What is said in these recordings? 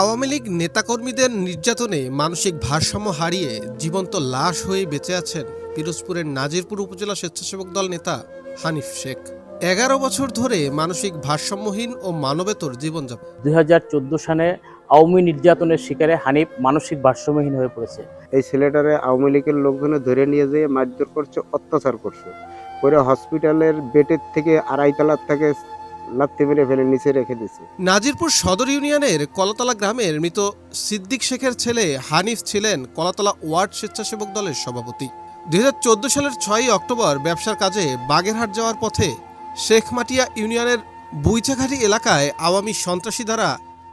আওয়ামী লীগ নেতাকর্মীদের নির্যাতনে মানসিক ভারসাম্য হারিয়ে জীবন্ত লাশ হয়ে বেঁচে আছেন পিরোজপুরের নাজিরপুর উপজেলা স্বেচ্ছাসেবক দল নেতা হানিফ শেখ। এগারো বছর ধরে মানসিক ভারসাম্যহীন ও মানবেতর জীবনযাপন। দুই হাজার চোদ্দ সালে আওয়ামী নির্যাতনের শিকারে হানিফ মানসিক ভারসাম্যহীন হয়ে পড়েছে। এই ছেলেটারে আওয়ামী লীগের লোকজনে ধরে নিয়ে যেয়ে মারধর করছে অত্যাচার করছে। করে হসপিটালের বেডের থেকে আড়াই তলার থেকে নাজিরপুর সদর ইউনিয়নের কলাতলা গ্রামের মৃত সিদ্দিক শেখের ছেলে হানিফ ছিলেন কলাতলা ওয়ার্ড স্বেচ্ছাসেবক দলের সভাপতি। দুই হাজার চৌদ্দ সালের ছয়ই অক্টোবর ব্যবসার কাজে বাগেরহাট যাওয়ার পথে শেখমাটিয়া ইউনিয়নের বুইচাঘাটি এলাকায় আওয়ামী সন্ত্রাসী দ্বারা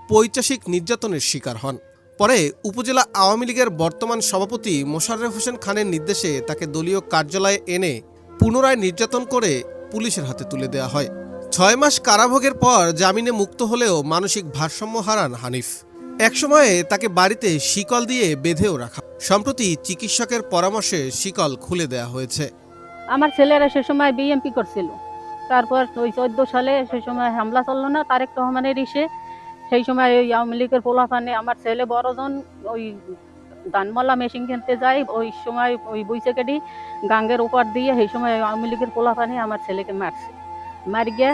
পৈচাসিক নির্যাতনের শিকার হন। পরে উপজেলা আওয়ামী লীগের বর্তমান সভাপতি মোশাররফ হোসেন খানের নির্দেশে তাকে দলীয় কার্যালয়ে এনে পুনরায় নির্যাতন করে পুলিশের হাতে তুলে দেওয়া হয়। ছয় মাস কারাভোগের পর জামিনে মুক্ত হলেও মানসিক ভারসাম্য হারান হানিফ। একসময়ে তাকে বাড়িতে শিকল দিয়ে বেঁধেও রাখা। সম্প্রতি চিকিৎসকের পরামর্শে শিকল খুলে দেওয়া হয়েছে। আমার ছেলেরা সে সময় বিএমপি করছিল। তারপর ওই চোদ্দ সালে সেই সময় হামলা চলল না, তারেক রহমানের ইসে। সেই সময় ওই আওয়ামী লীগের পোলাপানে আমার ছেলে বড়জন ওই দানমলা মেশিন কিনতে যায়, ওই সময় ওই বৈশাখাটি গাঙ্গের উপর দিয়ে সেই সময় আওয়ামী লীগের পোলাপানে আমার ছেলেকে মারছে। মার গিয়ে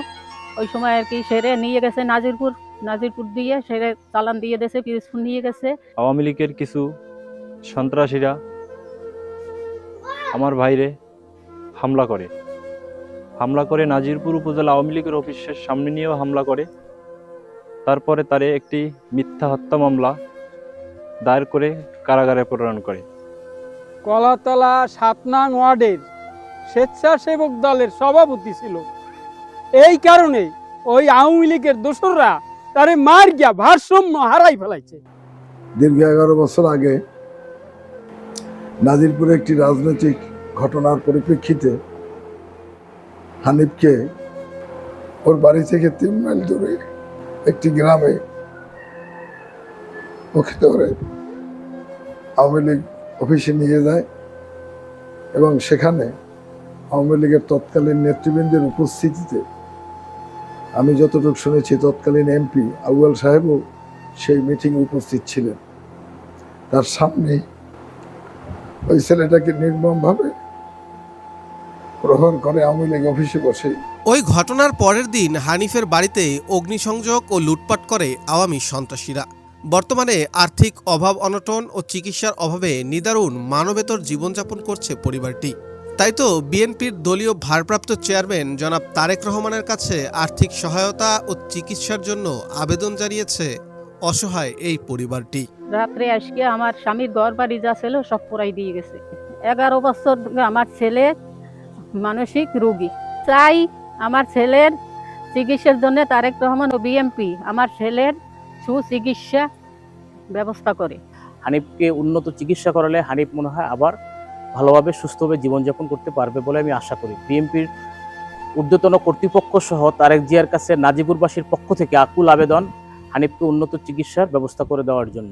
ওই সময় আর কি সেরে নিয়ে গেছে নাজিরপুর নাজিরপুর দিয়ে সেরে চালান দিয়ে গেছে পিরোজপুর নিয়ে গেছে। আওয়ামী লীগের কিছু সন্ত্রাসীরা আমার ভাইরে হামলা করে। হামলা করে নাজিরপুর উপজেলা আওয়ামী লীগের অফিসের সামনে নিয়েও হামলা করে। তারপরে তারে একটি মিথ্যা হত্যা মামলা দায়ের করে কারাগারে প্রেরণ করে। কলাতলা সাতনাং ওয়ার্ডের স্বেচ্ছাসেবক দলের সভাপতি ছিল। এই কারণে ওই আওয়ামী লীগের দোসররা তারে মার গিয়া ভারসাম্য হারাই ফেলাইছে। দীর্ঘ এগারো বছর আগে নাজিরপুরে একটি রাজনৈতিক ঘটনার পরিপ্রেক্ষিতে হানিফকে ওর বাড়ি থেকে তিন মাইল দূরে একটি গ্রামে ওকে ধরে আওয়ামী লীগ অফিসে নিয়ে যায় এবং সেখানে আওয়ামী লীগের তৎকালীন নেতৃবৃন্দের উপস্থিতিতে আমি যতটুকু শুনেছি, তৎকালীন এমপি আউয়াল সাহেবও সেই মিটিংয়ে উপস্থিত ছিলেন। তার সামনে ওই ছেলেটাকে নির্মমভাবে প্রহর করে আওয়ামী লীগ অফিসে বসে। ওই ঘটনার পরের দিন হানিফের বাড়িতে অগ্নিসংযোগ ও লুটপাট করে আওয়ামী সন্ত্রাসীরা। বর্তমানে আর্থিক অভাব, অনটন ও চিকিৎসার অভাবে নিদারুণ মানবেতর জীবনযাপন করছে পরিবারটি। তাই তো বিএনপির দলীয় ভারপ্রাপ্ত চেয়ারম্যান জনাব তারেক রহমানের কাছে আর্থিক সহায়তা ও চিকিৎসার জন্য আবেদন জানিয়েছে অসহায় এই পরিবারটি। রাত্রে আজকে আমার স্বামীর ঘর বাড়ি যা ছিল সব পুরাই দিয়ে গেছে। এগারো বছর আমার ছেলে মানসিক রোগী। চাই আমার ছেলের চিকিৎসার জন্য তারেক রহমান ও বিএমপি আমার ছেলের সুচিকিৎসা ব্যবস্থা করে। হানিফকে উন্নত চিকিৎসা করালে হানিফ মনে হয় আবার ভালোভাবে, সুস্থভাবে জীবনযাপন করতে পারবে বলে আমি আশা করি। বিএনপির ঊর্ধ্বতন কর্তৃপক্ষ সহ তারেক জিয়ার কাছে নাজিবুরবাসীর পক্ষ থেকে আকুল আবেদন হানিফকে উন্নত চিকিৎসার ব্যবস্থা করে দেওয়ার জন্য।